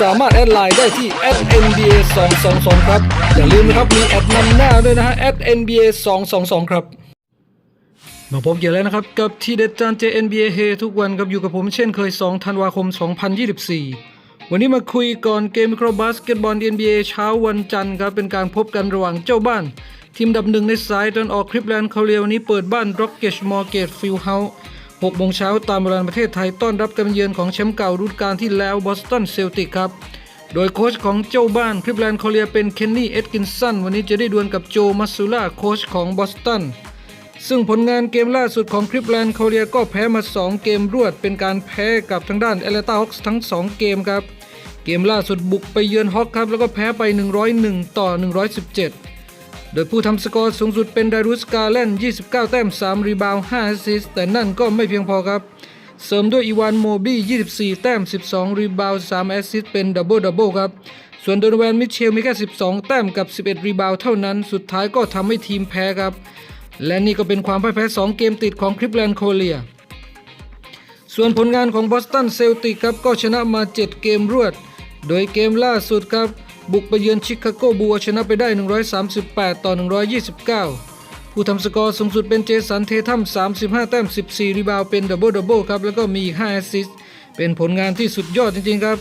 สามารถแอดไลน์ได้ที่ @nba 222ครับ อย่าลืมนะครับ มีแอดนำหน้าด้วยนะฮะ @nba 222ครับมาพบกันแล้วนะครับ กับทีเด็ดจาน JNBA เฮทุกวันกับอยู่กับผมเช่นเคย 2 ธันวาคม 2024 วันนี้มาคุยก่อนเกมวิคราบาสเกตบอล NBA เช้าวันจันทร์ครับ เป็นการพบกันระหว่างเจ้าบ้าน ทีมดับหนึ่งในสายตะวันออกคลิปแลนด์เขาเรียวันนี้เปิดบ้าน Rockets Mortgage Field House 6โมงเช้าตามเวลาประเทศไทยต้อนรับการเยือนของแชมป์เก่าฤดูกาลที่แล้วบอสตันเซลติกครับ โดยโค้ชของเจ้าบ้านคลิปแลนด์เขาเรียเป็นเคนนี่เอ็ดกินสันวันนี้จะได้ดวลกับโจมัสซูล่าโค้ชของบอสตันซึ่งผลงานเกมล่าสุดของคลิปแลนด์เขาเรียก็แพ้มา 2 เกมรวด เป็นการแพ้กับทางด้านเอเลตาฮอคส์ทั้ง 2 เกมครับ เกมล่าสุดบุกไปเยือนฮอกครับแล้วก็แพ้ไป 101 ต่อ 117 โดยผู้ทำสกอร์สูงสุดเป็นดารุสกาแลน 29 แต้ม 3 รีบาวด์5แอสซิสต์แต่นั่นก็ไม่เพียงพอครับ เสริมด้วยอีวานโมบี้ 24 แต้ม 12 รีบาวด์3แอสซิสต์เป็นดับเบิลดับเบิลครับ ส่วนโดนแวนมิเชลมีแค่ 12 แต้มกับ 11 รีบาวด์เท่านั้น สุดท้ายก็ทำให้ทีมแพ้ครับ และนี่ก็เป็นความพ่ายแพ้ 2 เกมติดของคลิปแลนด์โคเลียส่วนผลงานของบอสตันเซลติกครับก็ชนะมา 7 เกมรวด โดยเกมล่าสุดครับ บุกไปเยือนชิคาโกบัวชนะไปได้ 138 ต่อ 129 ผู้ทำสกอร์สูงสุดเป็นเจสันเททัม35 แต้ม 14 รีบาวเป็นดับเบิลดับเบิลครับ แล้วก็มีอีก5แอสซิสต์เป็นผลงานที่สุดยอดจริงๆครับ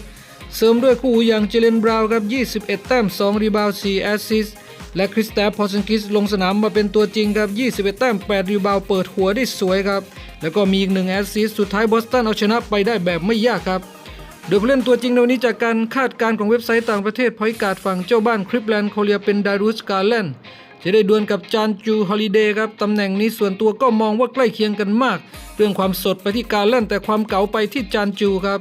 เสริมด้วยคู่อย่างเจเลนบราวน์ครับ 21 แต้ม 2 รีบาว 4 แอสซิสต์และคริสแตฟพอซินกิสลงสนามมาเป็นตัวจริงครับ 21 แต้ม 8 รีบาวเปิดหัวได้สวยครับ แล้วก็มีอีก1แอสซิสต์สุดท้ายบอสตันเอาชนะไปได้แบบไม่ยากครับ โดยผู้เล่นตัวจริงในวันนี้จากการคาดการณ์ของเว็บไซต์ต่างประเทศพอยการ์ดฝั่งเจ้าบ้านคริปแลนด์โคเรียเป็นดารุสกาแลนด์จะได้ดวลกับจานจูฮอลิเดย์ครับตำแหน่งนี้ส่วนตัวก็มองว่าใกล้เคียงกันมาก เรื่องความสดไปที่กาแลนด์แต่ความเก๋าไปที่จานจูครับ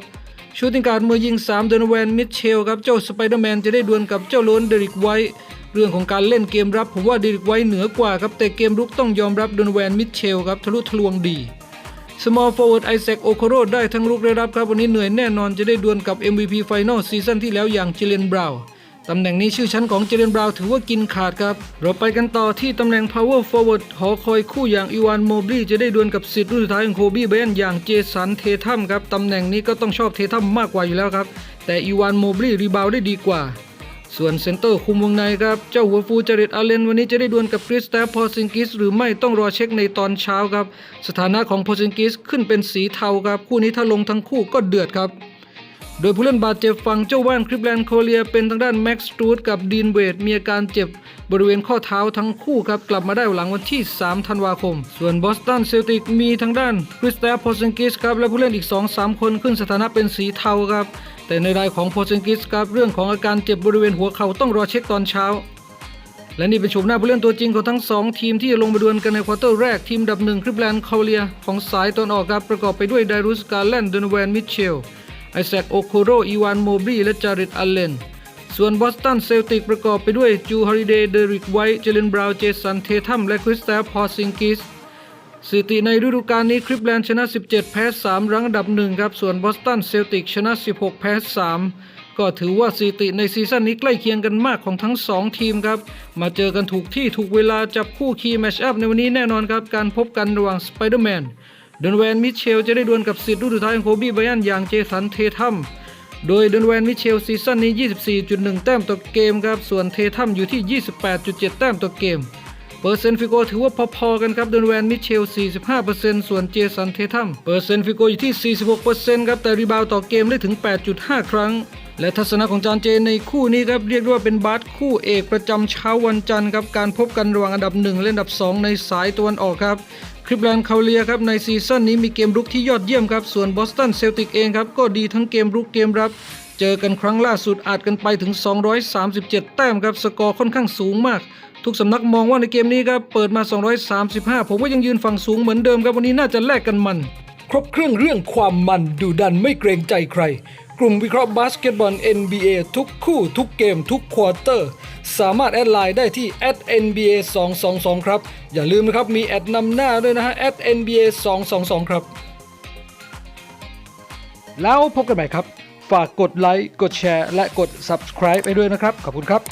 ชูติงการมือยิง 3 เดนแวนมิเชลครับเจ้าสไปเดอร์แมนจะได้ดวลกับเจ้าโลนเดริกไวเรื่องของการเล่นเกมรับผมว่าเดริกไวเหนือกว่าครับแต่เกมรุกต้องยอมรับเดนแวนมิเชลครับทะลุทะลวงดี Small forward Isaac Okoro ได้ทั้งลูกได้รับครับวันนี้เหนื่อยแน่นอนจะได้ดวลกับ MVP Final ซีซั่นที่แล้วอย่างเจเลนบราวน์ตำแหน่งนี้ชื่อชั้นของเจเลนบราวน์ถือว่ากินขาดครับ เราไปกันต่อที่ตำแหน่ง Power Forward หอคอยคู่อย่างอีวานโมบลีจะได้ดวลกับสิทธิ์รุ่นสุดท้ายของโคบีเบนอย่างเจสันเททัมครับตำแหน่งนี้ก็ต้องชอบเททัมมากกว่าอยู่แล้วครับแต่อีวานโมบลีรีบาวได้ดีกว่า ส่วนเซนเตอร์คุมวงในครับ เจ้าหัวฟูจริตอาเลนวันนี้จะได้ดวลกับคริสแตฟพอซิงกิสหรือไม่ต้องรอเช็คในตอนเช้าครับ สถานะของพอซิงกิสขึ้นเป็นสีเทาครับ คู่นี้ถ้าลงทั้งคู่ก็เดือดครับ โดยผู้เล่นบาดเจ็บฝั่งเจ้าบ้านคริปแลนด์โคเลียเป็นทางด้านแม็กซ์สตูดกับดีนเวดมีอาการเจ็บบริเวณข้อเท้าทั้งคู่ครับกลับมาได้หลังวันที่ 3 ธันวาคม ส่วนบอสตันเซลติกมีทางด้านคริสแตฟพอซิงกิสครับและผู้เล่นอีก 2-3 คนขึ้นสถานะเป็นสีเทาครับ แต่ในรายของพอซิงกิสครับเรื่องของอาการเจ็บบริเวณหัวเข่าต้องรอเช็คตอนเช้า และนี่เป็นชมหน้าผู้เล่นตัวจริงของทั้ง 2 ทีมที่จะลงมาดวลกันในควอเตอร์แรกทีมดับหนึ่งคริปแลนด์คาเลีย ของสายตอนออกครับประกอบไปด้วยไดรุสกาแลนด์ดนแวนมิเชลไอแซคโอโคโรอีวานโมบรีและจาริตอัลเลนส่วนบอสตันเซลติกประกอบไปด้วยจูฮอริเดเดริกไวท์เจเลนบราวน์เจสันเททัมและคริสแตฟพอซิงกิส สถิติในฤดูกาลนี้คริปแลนด์ชนะ 17 แพ้ 3 รั้งอันดับหนึ่งครับ ส่วนบอสตันเซลติกชนะ 16 แพ้ 3 ก็ถือว่าสถิติในซีซั่นนี้ใกล้เคียงกันมากของทั้ง 2 ทีมครับ มาเจอกันถูกที่ถูกเวลาจับคู่คีย์แมชอัพในวันนี้แน่นอนครับ การพบกันระหว่างสไปเดอร์แมนเดนแวนมิเชลจะได้ดวลกับสิทธิ์รุ่นสุดท้ายของโคบีไบรอันอย่างเจสันเททัมโดยเดนแวนมิเชลซีซั่นนี้ 24.1 แต้มต่อเกมครับ ส่วนเททัมอยู่ที่ 28.7 แต้มต่อเกม เปอร์เซ็นต์ฟิโกถือว่าพอๆกันครับเดนแวนมิเชล 45%ส่วนเจสันเททัมเปอร์เซ็นต์ฟิโกอยู่ที่ 46%ครับแต่รีบาวต่อเกมได้ถึง 8.5 ครั้ง และทัศนะของจานเจในคู่นี้ครับเรียกได้ว่าเป็นบาสคู่เอกประจำเช้าวันจันทร์ครับการพบกันระหว่างอันดับ 1 และอันดับ 2 ในสายตะวันออกครับคริปแลนด์คาเลียครับในซีซั่นนี้มีเกมรุกที่ยอดเยี่ยมครับส่วนบอสตันเซลติกเองครับก็ดีทั้งเกมรุกเกมรับ เจอกันครั้งล่าสุดอาจกันไปถึง 237 แต้มครับสกอร์ค่อนข้างสูงมาก ทุกสำนักมองว่าในเกมนี้ครับเปิดมา 235 ผมว่ายังยืนฝั่งสูงเหมือนเดิมครับวันนี้น่าจะแลกกันมัน ครบเครื่องเรื่องความมันดูดันไม่เกรงใจใคร กลุ่มวิเคราะห์บาสเกตบอล NBA ทุกคู่ทุกเกมทุกควอเตอร์ สามารถแอดไลน์ได้ที่ @nba 222ครับ อย่าลืมนะครับมีแอดนำหน้าด้วยนะฮะ @nba 222ครับ แล้วพบกันใหม่ครับ ฝากกดไลค์กดแชร์และกด subscribe ไปด้วยนะครับ ขอบคุณครับ